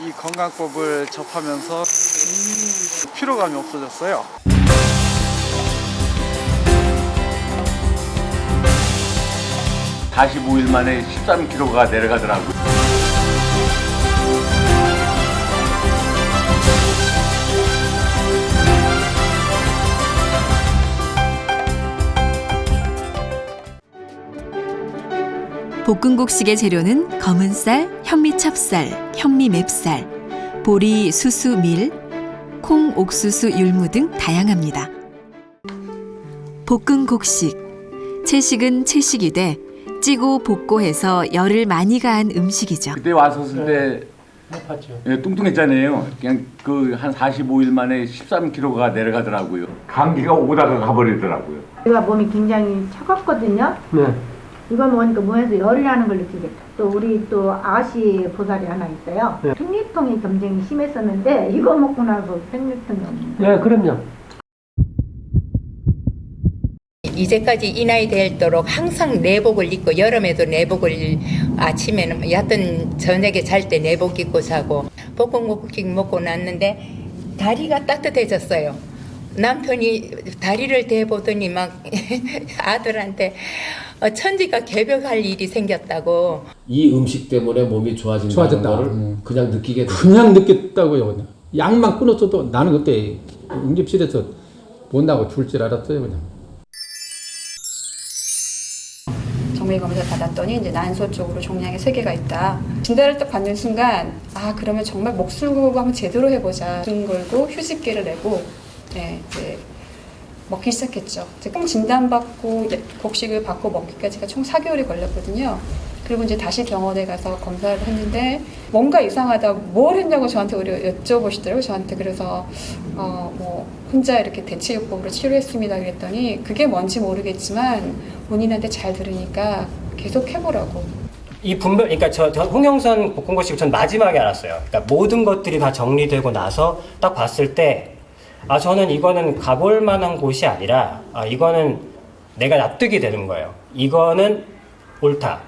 이 건강법을 접하면서 피로감이 없어졌어요. 다시 5일 만에 13kg가 내려가더라고요. 볶음국식의 재료는 검은 쌀, 현미 찹쌀, 현미 맵쌀, 보리, 수수, 밀, 콩, 옥수수, 율무 등 다양합니다. 볶음국식 채식은 채식이되 찌고 볶고 해서 열을 많이 가한 음식이죠. 그때 왔었을 때 봤죠. 예, 뚱뚱했잖아요. 그냥 그 한 45일 만에 13kg가 내려가더라고요. 감기가 오다가 가버리더라고요. 제가 몸이 굉장히 차갑거든요. 네. 이거 먹으니까 몸에서 열이 나는 걸 느끼겠다. 또 우리 또 아시 보살이 하나 있어요. 네. 생리통이 굉장히 심했었는데 이거 먹고 나서 생리통이 없는 네, 그럼요. 이제까지 이 나이 되도록 항상 내복을 입고 여름에도 내복을 아침에는 여하튼 저녁에 잘 때 내복 입고 자고 볶음국식 먹고 났는데 다리가 따뜻해졌어요. 남편이 다리를 대보더니 막 아들한테 어, 천지가 개벽할 일이 생겼다고 이 음식 때문에 몸이 좋아진다는 좋아졌다. 거를 음. 그냥 느끼게. 그냥 느꼈다고요. 약만 끊었어도 나는 그때 응집실에서 못나고 줄줄 알았어요. 그냥. 정밀 검사 받았더니 이제 난소 쪽으로 종양이 세 개가 있다. 진단을 딱 받는 순간 아 그러면 정말 목숨 걸고 한번 제대로 해보자. 목숨 걸고 휴직기를 내고 네, 이제 먹기 시작했죠. 이제 꼭 진단받고 곡식을 받고 먹기까지가 총 4개월이 걸렸거든요. 그리고 이제 다시 병원에 가서 검사를 했는데 뭔가 이상하다. 뭘 했냐고 저한테 오히려 여쭤보시더라고요. 저한테 그래서 어 뭐 혼자 이렇게 대체요법으로 치료했습니다. 그랬더니 그게 뭔지 모르겠지만 본인한테 잘 들으니까 계속 해보라고. 이 분별, 그러니까 저, 저 홍영선 볶음국식 전 마지막에 알았어요. 그러니까 모든 것들이 다 정리되고 나서 딱 봤을 때, 아, 저는 이거는 가볼 만한 곳이 아니라, 아, 이거는 내가 납득이 되는 거예요. 이거는 옳다.